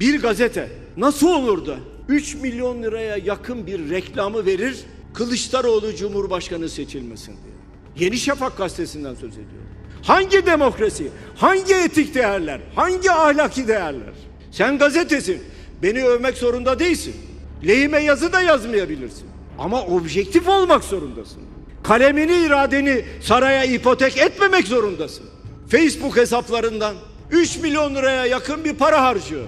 Bir gazete nasıl olur da 3 milyon liraya yakın bir reklamı verir Kılıçdaroğlu Cumhurbaşkanı seçilmesin diye. Yeni Şafak gazetesinden söz ediyorum. Hangi demokrasi, hangi etik değerler, hangi ahlaki değerler? Sen gazetesin, beni övmek zorunda değilsin. Lehime yazı da yazmayabilirsin. Ama objektif olmak zorundasın. Kalemini, iradeni saraya ipotek etmemek zorundasın. Facebook hesaplarından 3 milyon liraya yakın bir para harcıyor.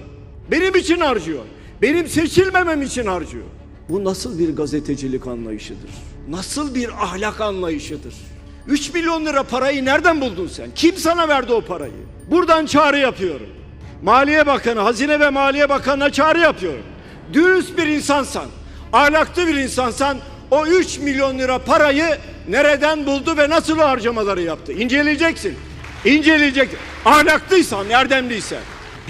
Benim için harcıyor. Benim seçilmemem için harcıyor. Bu nasıl bir gazetecilik anlayışıdır? Nasıl bir ahlak anlayışıdır? 3 milyon lira parayı nereden buldun sen? Kim sana verdi o parayı? Buradan çağrı yapıyorum. Maliye Bakanı, Hazine ve Maliye Bakanı'na çağrı yapıyorum. Dürüst bir insansan, ahlaklı bir insansan o 3 milyon lira parayı nereden buldu ve nasıl harcamaları yaptı? İnceleyeceksin. İnceleyecek. Ahlaklıysan, erdemliysen.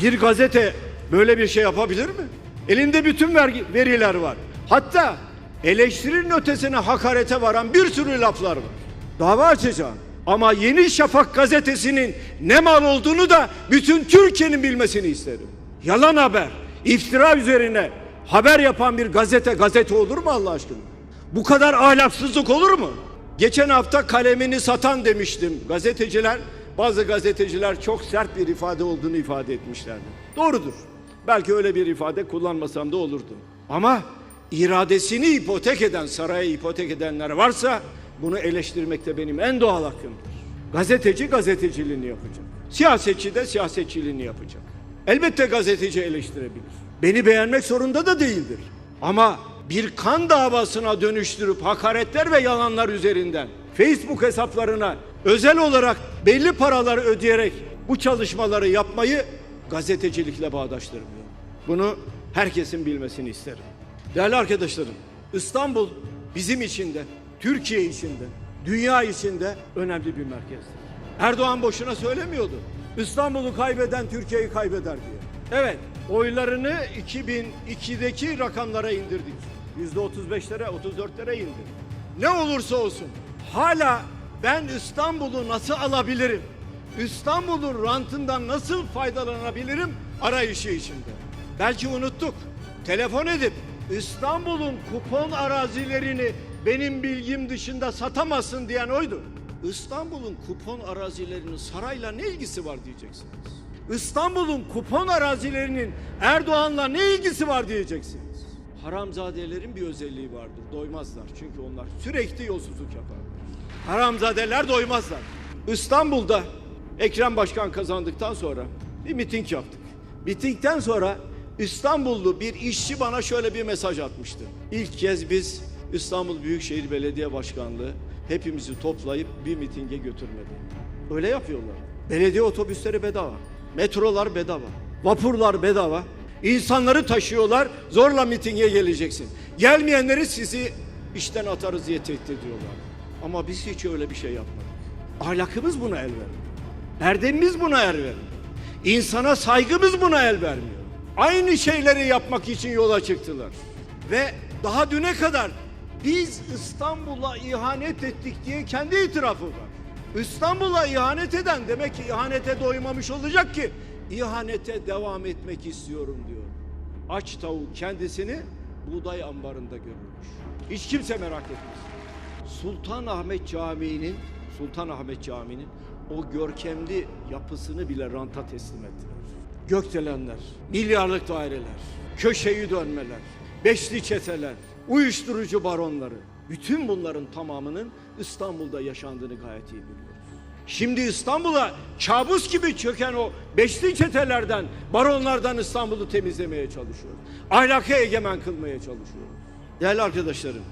Bir gazete böyle bir şey yapabilir mi? Elinde bütün vergi, veriler var. Hatta eleştirinin ötesine hakarete varan bir sürü laflar var. Dava açacağım. Ama Yeni Şafak gazetesinin ne mal olduğunu da bütün Türkiye'nin bilmesini isterim. Yalan haber, iftira üzerine haber yapan bir gazete gazete olur mu Allah aşkına? Bu kadar ahlaksızlık olur mu? Geçen hafta kalemini satan demiştim. Gazeteciler, bazı gazeteciler çok sert bir ifade olduğunu ifade etmişlerdi. Doğrudur. Belki öyle bir ifade kullanmasam da olurdu. Ama iradesini ipotek eden, saraya ipotek edenler varsa bunu eleştirmek de benim en doğal hakkımdır. Gazeteci gazeteciliğini yapacak. Siyasetçi de siyasetçiliğini yapacak. Elbette gazeteci eleştirebilir. Beni beğenmek zorunda da değildir. Ama bir kan davasına dönüştürüp hakaretler ve yalanlar üzerinden Facebook hesaplarına özel olarak belli paraları ödeyerek bu çalışmaları yapmayı gazetecilikle bağdaştırmıyor. Bunu herkesin bilmesini isterim. Değerli arkadaşlarım, İstanbul bizim için de, Türkiye için de, dünya için de önemli bir merkezdir. Erdoğan boşuna söylemiyordu. İstanbul'u kaybeden Türkiye'yi kaybeder diye. Evet, oylarını 2002'deki rakamlara indirdik. %35'lere, 34'lere indirdik. Ne olursa olsun hala ben İstanbul'u nasıl alabilirim? İstanbul'un rantından nasıl faydalanabilirim arayışı içinde. Belki unuttuk. Telefon edip İstanbul'un kupon arazilerini benim bilgim dışında satamazsın diyen oydu. İstanbul'un kupon arazilerinin sarayla ne ilgisi var diyeceksiniz. İstanbul'un kupon arazilerinin Erdoğan'la ne ilgisi var diyeceksiniz. Haramzadelerin bir özelliği vardır. Doymazlar. Çünkü onlar sürekli yolsuzluk yaparlar. Haramzadeler doymazlar. İstanbul'da Ekrem Başkan kazandıktan sonra bir miting yaptık. Mitingden sonra İstanbullu bir işçi bana şöyle bir mesaj atmıştı. İlk kez biz İstanbul Büyükşehir Belediye Başkanlığı hepimizi toplayıp bir mitinge götürmedi. Öyle yapıyorlar. Belediye otobüsleri bedava. Metrolar bedava. Vapurlar bedava. İnsanları taşıyorlar. Zorla mitinge geleceksin. Gelmeyenleri sizi işten atarız diye tehdit ediyorlar. Ama biz hiç öyle bir şey yapmadık. Ahlakımız buna el vermiyor. Erdemimiz buna el vermiyor. İnsana saygımız buna el vermiyor. Aynı şeyleri yapmak için yola çıktılar. Ve daha düne kadar biz İstanbul'a ihanet ettik diye kendi itirafı var. İstanbul'a ihanet eden demek ki ihanete doymamış olacak ki ihanete devam etmek istiyorum diyor. Aç tavuk kendisini buğday ambarında görürmüş. Hiç kimse merak etmesin. Sultanahmet Camii'nin Sultanahmet Camii'nin o görkemli yapısını bile ranta teslim ettiler. Gökdelenler, milyarlık daireler, köşeyi dönmeler, beşli çeteler, uyuşturucu baronları. Bütün bunların tamamının İstanbul'da yaşandığını gayet iyi biliyoruz. Şimdi İstanbul'a kabus gibi çöken o beşli çetelerden, baronlardan İstanbul'u temizlemeye çalışıyoruz. Ahlaka egemen kılmaya çalışıyoruz. Değerli arkadaşlarım,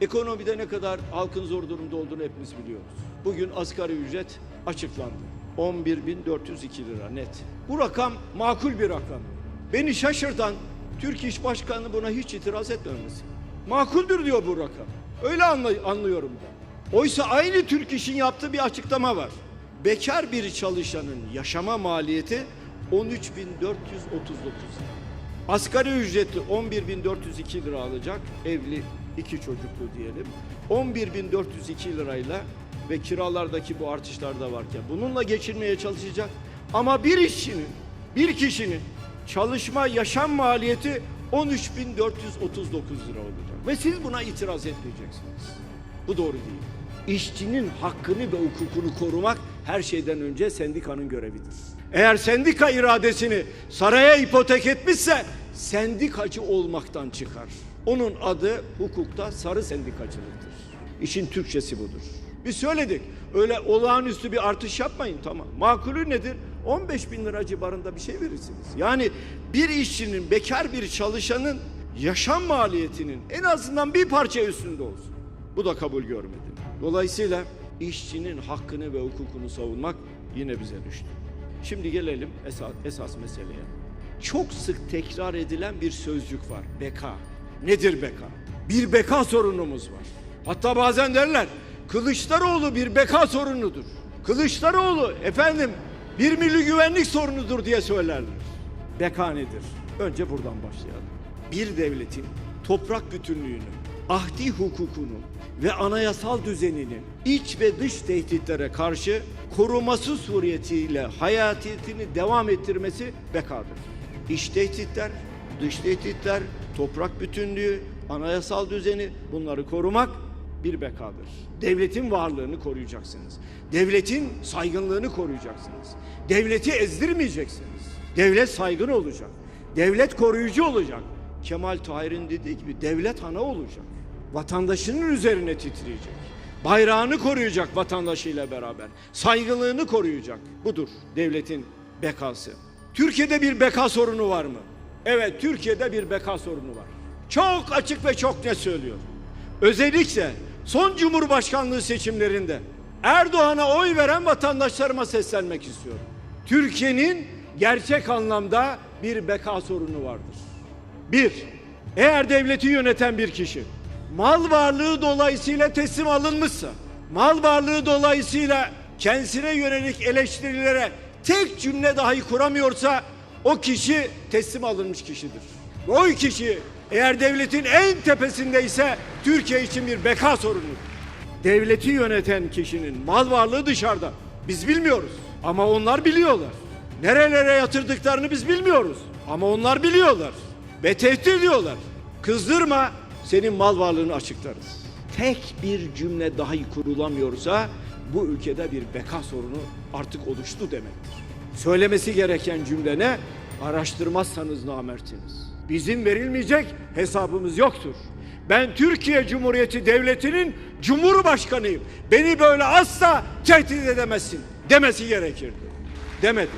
ekonomide ne kadar halkın zor durumda olduğunu hepimiz biliyoruz. Bugün asgari ücret açıklandı. 11.402 lira net. Bu rakam makul bir rakam. Beni şaşırtan Türk İş Başkanı buna hiç itiraz etmemesi. Makuldür diyor bu rakam. Öyle anlıyorum ben. Oysa aynı Türk İş'in yaptığı bir açıklama var. Bekar bir çalışanın yaşama maliyeti 13.439 lira. Asgari ücretli 11.402 lira alacak evli iki çocuklu diyelim. 11.402 lirayla ve kiralardaki bu artışlar da varken bununla geçirmeye çalışacak. Ama bir işçinin, bir kişinin çalışma yaşam maliyeti 13.439 lira olacak. Ve siz buna itiraz etmeyeceksiniz. Bu doğru değil. İşçinin hakkını ve hukukunu korumak her şeyden önce sendikanın görevidir. Eğer sendika iradesini saraya ipotek etmişse sendikacı olmaktan çıkar. Onun adı hukukta sarı sendikacılıktır. İşin Türkçesi budur. Biz söyledik. Öyle olağanüstü bir artış yapmayın tamam. Makulü nedir? 15 bin lira civarında bir şey verirsiniz. Yani bir işçinin, bekar bir çalışanın yaşam maliyetinin en azından bir parça üstünde olsun. Bu da kabul görmedi. Dolayısıyla işçinin hakkını ve hukukunu savunmak yine bize düştü. Şimdi gelelim esas, esas meseleye. Çok sık tekrar edilen bir sözcük var. Beka. Nedir beka? Bir beka sorunumuz var. Hatta bazen derler Kılıçdaroğlu bir beka sorunudur. Kılıçdaroğlu efendim bir milli güvenlik sorunudur diye söylerler. Beka nedir? Önce buradan başlayalım. Bir devletin toprak bütünlüğünü, ahdi hukukunu ve anayasal düzeninin iç ve dış tehditlere karşı koruması suretiyle hayatiyetini devam ettirmesi bekadır. İç tehditler, dış tehditler, toprak bütünlüğü, anayasal düzeni bunları korumak bir bekadır. Devletin varlığını koruyacaksınız. Devletin saygınlığını koruyacaksınız. Devleti ezdirmeyeceksiniz. Devlet saygın olacak. Devlet koruyucu olacak. Kemal Tahir'in dediği gibi devlet ana olacak. Vatandaşının üzerine titreyecek. Bayrağını koruyacak vatandaşıyla beraber. Saygınlığını koruyacak. Budur devletin bekası. Türkiye'de bir beka sorunu var mı? Evet Türkiye'de bir beka sorunu var. Çok açık ve çok net söylüyor. Özellikle son Cumhurbaşkanlığı seçimlerinde Erdoğan'a oy veren vatandaşlarıma seslenmek istiyorum. Türkiye'nin gerçek anlamda bir beka sorunu vardır. Bir, eğer devleti yöneten bir kişi mal varlığı dolayısıyla teslim alınmışsa, mal varlığı dolayısıyla kendisine yönelik eleştirilere tek cümle dahi kuramıyorsa o kişi teslim alınmış kişidir. O kişi eğer devletin en tepesindeyse Türkiye için bir beka sorunudur. Devleti yöneten kişinin mal varlığı dışarıda. Biz bilmiyoruz ama onlar biliyorlar. Nerelere yatırdıklarını biz bilmiyoruz ama onlar biliyorlar. Ve tehdit ediyorlar. Kızdırma senin mal varlığını açıklarız. Tek bir cümle dahi kurulamıyorsa bu ülkede bir beka sorunu artık oluştu demektir. Söylemesi gereken cümle ne? Araştırmazsanız namertiniz. Bizim verilmeyecek hesabımız yoktur. Ben Türkiye Cumhuriyeti Devleti'nin Cumhurbaşkanıyım. Beni böyle asla tehdit edemezsin demesi gerekirdi. Demedi.